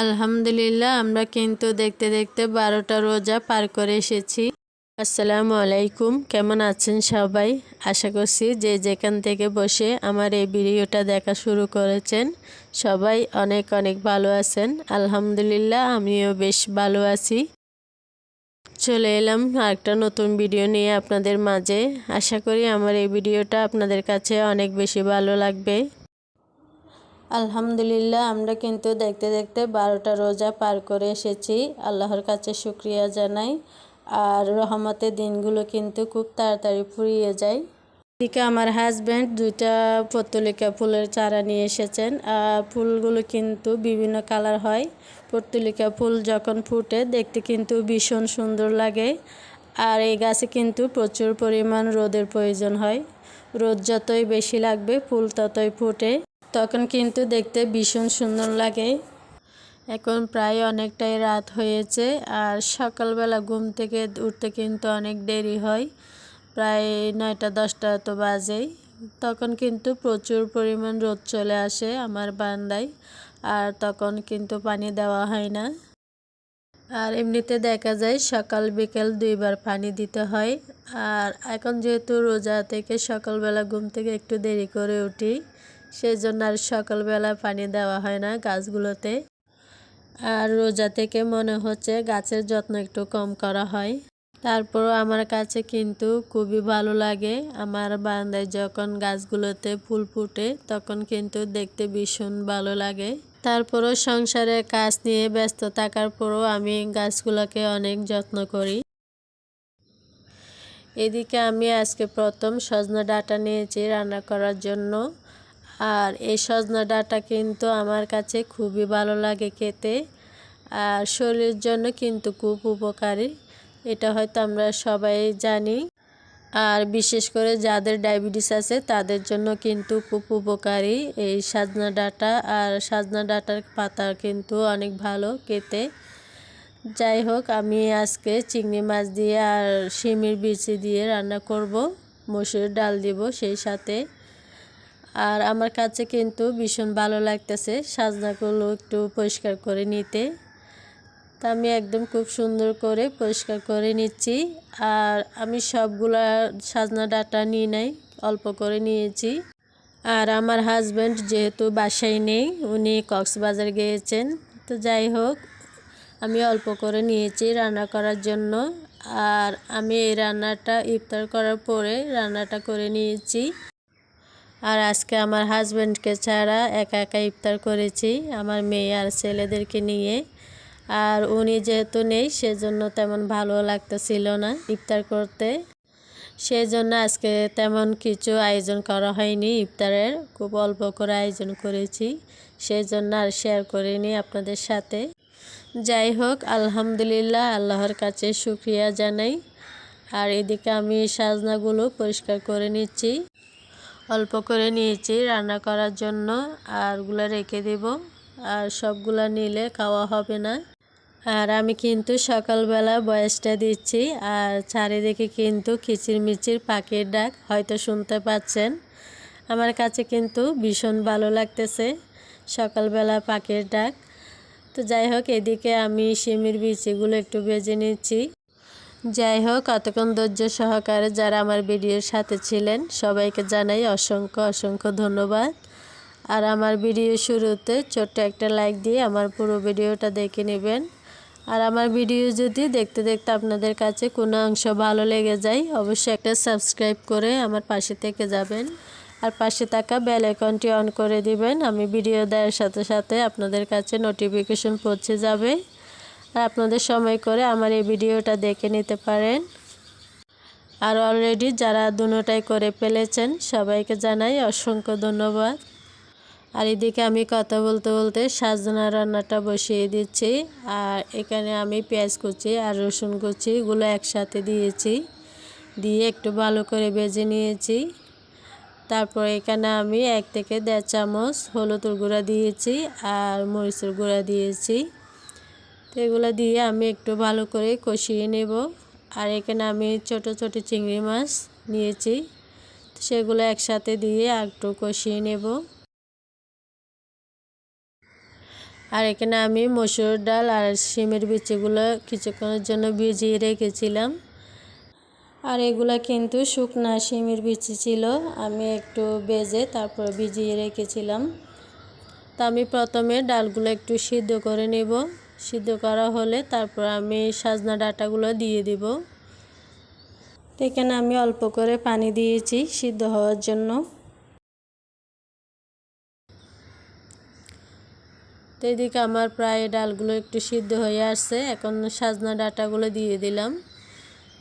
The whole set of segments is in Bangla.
আলহামদুলিল্লাহ, আমরা কিন্তু দেখতে দেখতে বারোটা রোজা পার করে এসেছি। আসসালামু আলাইকুম, কেমন আছেন সবাই? আশা করছি যে যেখান থেকে বসে আমার এই ভিডিওটা দেখা শুরু করেছেন, সবাই অনেক অনেক ভালো আছেন। আলহামদুলিল্লাহ, আমিও বেশ ভালো আছি। চলে এলাম আরেকটা নতুন ভিডিও নিয়ে আপনাদের মাঝে। আশা করি আমার এই ভিডিওটা আপনাদের কাছে অনেক বেশি ভালো লাগবে। আলহামদুলিল্লাহ, আমরা কিন্তু দেখতে দেখতে বারোটা রোজা পার করে এসেছি। আল্লাহর কাছে শুক্রিয়া জানাই। আর রহমতের দিনগুলো কিন্তু খুব তাড়াতাড়ি ফুরিয়ে যায়। এদিকে আমার হাজব্যান্ড দুইটা পত্তলিকা ফুলের চারা নিয়ে এসেছেন। ফুলগুলো কিন্তু বিভিন্ন কালার হয়। পত্তলিকা ফুল যখন ফুটে দেখতে কিন্তু ভীষণ সুন্দর লাগে। আর এই গাছে কিন্তু প্রচুর পরিমাণ রোদের প্রয়োজন হয়। রোদ যতই বেশি লাগবে, ফুল ততই ফুটে। তখন কিন্তু দেখতে ভীষণ সুন্দর লাগে। এখন প্রায় অনেকটাই রাত হয়েছে আর সকালবেলা ঘুম থেকে উঠতে কিন্তু অনেক দেরি হয়। প্রায় নয়টা, দশটা তো বাজেই। তখন কিন্তু প্রচুর পরিমাণ রোদ চলে আসে আমার বান্দায় আর তখন কিন্তু পানি দেওয়া হয় না। আর এমনিতে দেখা যায় সকাল, বিকেল দুইবার পানি দিতে হয়। আর এখন যেহেতু রোজা থেকে সকালবেলা ঘুম থেকে একটু দেরি করে উঠি সেই জন্য আর সকালবেলা পানি দেওয়া হয় না গাছগুলোতে। আর রোজা থেকে মনে হচ্ছে গাছের যত্ন একটু কম করা হয়। তারপরও আমার কাছে কিন্তু খুবই ভালো লাগে। আমার বারান্দায় যখন গাছগুলোতে ফুল ফুটে, তখন কিন্তু দেখতে ভীষণ ভালো লাগে। তারপরও সংসারে কাজ নিয়ে ব্যস্ত থাকার পরও আমি গাছগুলোকে অনেক যত্ন করি। এদিকে আমি আজকে প্রথম সজনা ডাটা নিয়েছি রান্না করার জন্য। আর এই সজনা ডাটা কিন্তু আমার কাছে খুবই ভালো লাগে খেতে। আর শরীরের জন্য কিন্তু খুব উপকারী, এটা হয়তো আমরা সবাই জানি। আর বিশেষ করে যাদের ডায়াবেটিস আছে, তাদের জন্য কিন্তু খুব উপকারী এই সাজনা ডাটা। আর সাজনা ডাটার পাতা কিন্তু অনেক ভালো খেতে। যাই হোক, আমি আজকে চিংড়ি মাছ দিয়ে আর শিমের বিচি দিয়ে রান্না করব, মসুর ডাল দিব সেই সাথে। আর আমার কাছে কিন্তু ভীষণ ভালো লাগতেছে। সাজনাগুলো একটু পরিষ্কার করে নিতে। তা আমি একদম খুব সুন্দর করে পরিষ্কার করে নিচ্ছি। আর আমি সবগুলা সাজনা ডাটা নিয়ে নাই, অল্প করে নিয়েছি। আর আমার হাজব্যান্ড যেহেতু বাসায় নেই, উনি কক্সবাজার গিয়েছেন। তো যাই হোক, আমি অল্প করে নিয়েছি রান্না করার জন্য। আর আমি এই রান্নাটা ইফতার করার পরে রান্নাটা করে নিয়েছি। আর আজকে আমার হাজব্যান্ডকে ছাড়া একা একা ইফতার করেছি, আমার মেয়ে আর ছেলেদেরকে নিয়ে। আর উনি যেহেতু নেই, সেজন্য তেমন ভালো লাগতেছিল না ইফতার করতে। সেই জন্য আজকে তেমন কিছু আয়োজন করা হয়নি ইফতারের, খুব অল্প করে আয়োজন করেছি। সেই জন্য আর শেয়ার করিনি আপনাদের সাথে। যাই হোক, আলহামদুলিল্লাহ, আল্লাহর কাছে শুক্রিয়া জানাই। আর এদিকে আমি সাজনাগুলো পরিষ্কার করে নিচ্ছি। অল্প করে নিয়েছি রান্না করার জন্য, আরগুলো রেখে দেব। আর সবগুলো নিলে খাওয়া হবে না। আর আমি কিন্তু সকালবেলা বয়সটা দিচ্ছি, আর চারিদিকে কিন্তু কিচিরমিচির পাখির ডাক, হয়তো শুনতে পাচ্ছেন। আমার কাছে কিন্তু ভীষণ ভালো লাগতেছে সকালবেলা পাখির ডাক। তো যাই হোক, এদিকে আমি শিমির বিচিগুলো একটু ভেজে নিচ্ছি। যাই হোক কতক্ষণ ধৈর্য সহকারে যারা আমার ভিডিওর সাথে ছিলেন, সবাইকে জানাই অসংখ্য অসংখ্য ধন্যবাদ। আর আমার ভিডিও শুরুতে ছোট্ট একটা লাইক দিয়ে আমার পুরো ভিডিওটা দেখে নেবেন। আর আমার ভিডিও যদি দেখতে দেখতে আপনাদের কাছে কোনো অংশ ভালো লেগে যায়, অবশ্যই একটা সাবস্ক্রাইব করে আমার পাশে থেকে যাবেন। আর পাশে থাকা বেল আইকনটি অন করে দিবেন, আমি ভিডিও দেওয়ার সাথে সাথে আপনাদের কাছে নোটিফিকেশন পৌঁছে যাবে। আপনাদের সময় করে আমার এই ভিডিওটা দেখে নিতে পারেন। আর অলরেডি যারা দুটাই করে ফেলেছেন, সবাইকে জানাই অসংখ্য ধন্যবাদ। আর এদিকে আমি কথা বলতে বলতে সাজনা রান্নাটা বসিয়ে দিচ্ছি। আর এখানে আমি পেঁয়াজ কুচি আর রসুন কুচি এগুলো একসাথে দিয়েছি। দিয়ে একটু ভালো করে ভেজে নিয়েছি। তারপর এখানে আমি এক থেকে দেড় চামচ হলুদের গুঁড়া দিয়েছি আর মরিচের গুঁড়া দিয়েছি। তো এগুলো দিয়ে আমি একটু ভালো করে কষিয়ে নেব। আর এখানে আমি ছোট ছোট চিংড়ি মাছ নিয়েছি। সেগুলো একসাথে দিয়ে একটু কষিয়ে নেব। আর এখানে আমি মসুর ডাল আর শিমের বিচিগুলো কিছুক্ষণের জন্য ভিজিয়ে রেখেছিলাম। আর এগুলো কিন্তু শুকনা শিমের বিচি ছিল, আমি একটু বেজে তারপর ভিজিয়ে রেখেছিলাম। তা আমি প্রথমে ডালগুলো একটু সিদ্ধ করে নেব। সিদ্ধ করা হলে তারপর আমি সাজনা ডাটাগুলো দিয়ে দিব। এখানে আমি অল্প করে পানি দিয়েছি সিদ্ধ হওয়ার জন্য। তো এদিকে আমার প্রায় ডালগুলো একটু সিদ্ধ হয়ে আসছে, এখন সাজনা ডাটাগুলো দিয়ে দিলাম।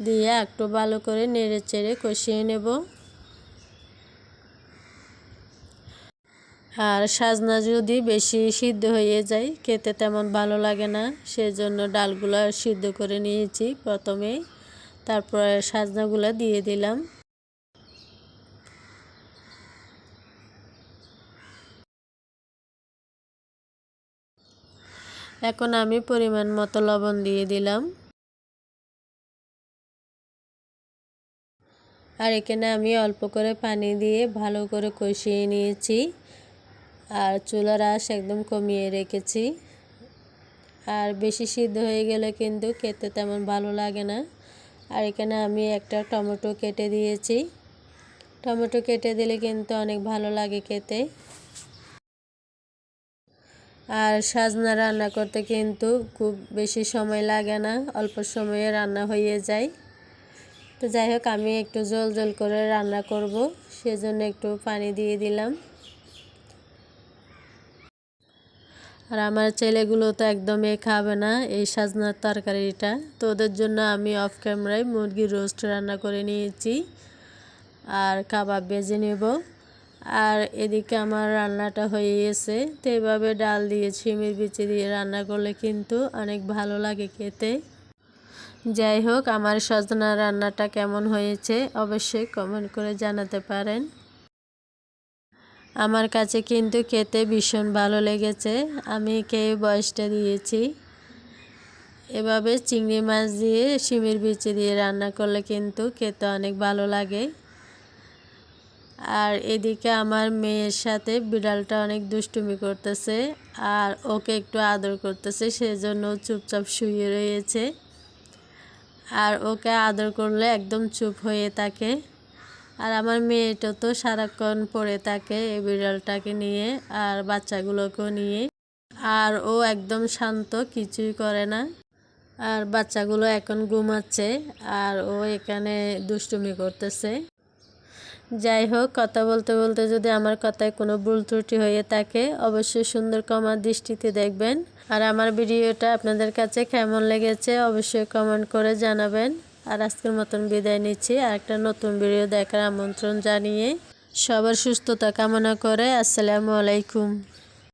দিয়ে একটু ভালো করে নেড়ে চেড়ে কষিয়ে নেব। আর সাজনা যদি বেশি সিদ্ধ হয়ে যায়, খেতে তেমন ভালো লাগে না। সেজন্য ডালগুলো সিদ্ধ করে নিয়েছি প্রথমে। তারপরে সাজনাগুলো দিয়ে দিলাম। এখন আমি পরিমাণ মতো লবণ দিয়ে দিলাম। আর এখানে আমি অল্প করে পানি দিয়ে ভালো করে কষিয়ে নিয়েছি। আর চুলার আশ একদম কমিয়ে রেখেছি। আর বেশি সিদ্ধ হয়ে গেলে কিন্তু খেতে তেমন ভালো লাগে না। আর এখানে আমি একটা টমেটো কেটে দিয়েছি। টমেটো কেটে দিলে কিন্তু অনেক ভালো লাগে খেতে। আর সাজনা রান্না করতে কিন্তু খুব বেশি সময় লাগে না, অল্প সময়ে রান্না হয়ে যায়। তো যাই হোক, আমি একটু জল জল করে রান্না করব, সেজন্য একটু পানি দিয়ে দিলাম। আর আমার ছেলেগুলো তো একদমই খাবে না এই সাজনার তরকারিটা। তো ওদের জন্য আমি অফ ক্যামেরায় মুরগির রোস্ট রান্না করে নিয়েছি আর কাবাব বেজে নেব। আর এদিকে আমার রান্নাটা হয়ে গেছে। তো এভাবে ডাল দিয়ে ছিমির বিচি দিয়ে রান্না করলে কিন্তু অনেক ভালো লাগে খেতে। যাই হোক, আমার সজনা রান্নাটা কেমন হয়েছে অবশ্যই কমেন্ট করে জানাতে পারেন। আমার কাছে কিন্তু খেতে ভীষণ ভালো লেগেছে। আমি কে বয়সটা দিয়েছি। এভাবে চিংড়ি মাছ দিয়ে, শিমের বিচি দিয়ে রান্না করলে কিন্তু খেতে অনেক ভালো লাগে। আর এদিকে আমার মেয়ের সাথে বিড়ালটা অনেক দুষ্টুমি করতেছে আর ওকে একটু আদর করতেছে, সেজন্য চুপচাপ শুয়ে রয়েছে। আর ওকে আদর করলে একদম চুপ হয়ে থাকে। আর আমার মেয়েটা তো সারাক্ষণ পড়ে থাকে এই বিড়ালটাকে নিয়ে আর বাচ্চাগুলোকেও নিয়ে। আর ও একদম শান্ত, কিছুই করে না। আর বাচ্চাগুলো এখন ঘুমাচ্ছে আর ও এখানে দুষ্টুমি করতেছে। যাই হোক, কথা বলতে বলতে যদি আমার কথায় কোনো ভুল ত্রুটি হয়ে থাকে, অবশ্যই সুন্দর কমার দৃষ্টিতে দেখবেন। আর আমার ভিডিওটা আপনাদের কাছে কেমন লেগেছে অবশ্যই কমেন্ট করে জানাবেন। আর আজকের মতন বিদায় নিচ্ছি। আর একটা নতুন ভিডিও দেখার আমন্ত্রণ জানিয়ে সবার সুস্থতা কামনা করে। আসসালামু আলাইকুম।